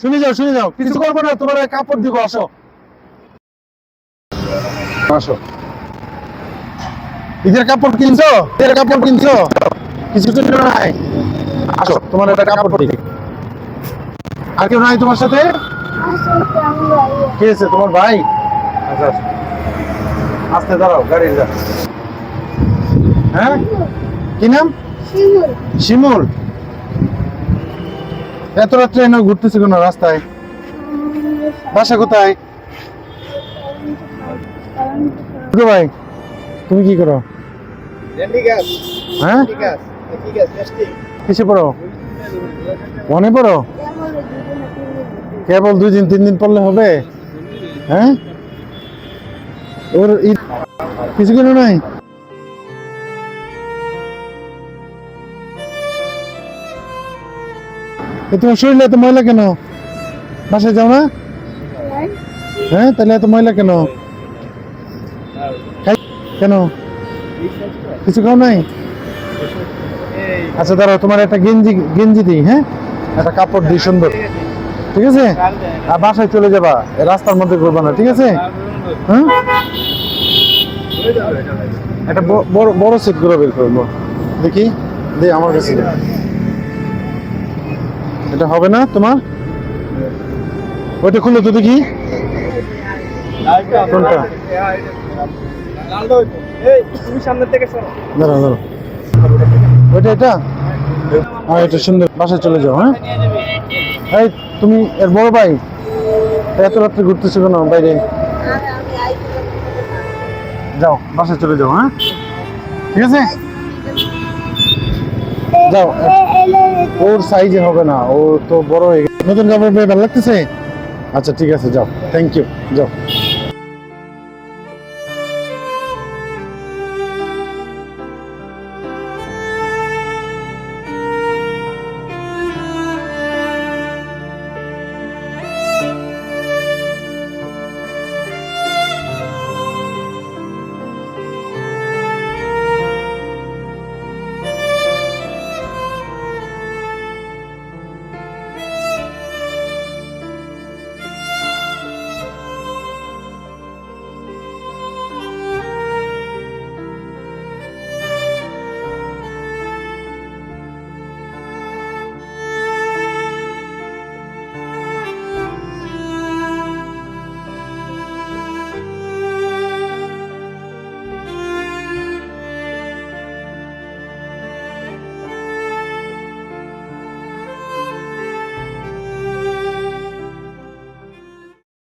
শুনে যাও শুনে যাও। কিছু করব না তোমার কাপড় দিব আসো। আসো। ঈদের কাপড় কিনছো? ঈদের কাপড় কিনছো? কিছু তো নাই। আসো তোমার একটা কাপড় দিই। আর কেউ নাই তোমার সাথে? কে আছে? তোমার ভাই? আচ্ছা আসো। আস্তে দাঁড়াও গাড়ি যা। হ্যাঁ? কি নাম? শিমুল। এত এনে ঘুরতেছি কোনো রাস্তায়? বাসা কোথায়? ভাই, তুমি কি করো? হ্যাঁ? কিসে পড়ো? মনে পড়ো? কেবল দুই দিন তিন দিন পড়লে হবে? হ্যাঁ? ওর কিছু কেন নাই? তোমার শরীরে এত ময়লা কেন? বাসায় যাও না? হ্যাঁ তাহলে এত ময়লা কেন? কেন? কিছু খাও নাই? আচ্ছা দাঁড়াও, তোমার একটা গেঞ্জি গেঞ্জি দিই হ্যাঁ? একটা কাপড় দিই, সুন্দর। ঠিক আছে? আর বাসায় চলে যাবা, রাস্তার মধ্যে করবা না, ঠিক আছে? হ্যাঁ? একটা বড় বড় সেট করে বের করব দেখি, দে, আমার কাছে। এটা হবে না তোমার? ওইটা খুলে তো দেখি। কোনটা? ওইটা এটা? হ্যাঁ এটা সুন্দর। চলে যাও হ্যাঁ? এই, তুমি বড় এত রাত্রে বাইরে? যাও চলে যাও হ্যাঁ? ঠিক আছে? যাও ওর সাইজে হবে না ও তো বড় হয়ে গেছে। নতুন কাপড় পেয়ে ভালো লাগতেছে? আচ্ছা ঠিক আছে যাও। থ্যাংক ইউ যাও।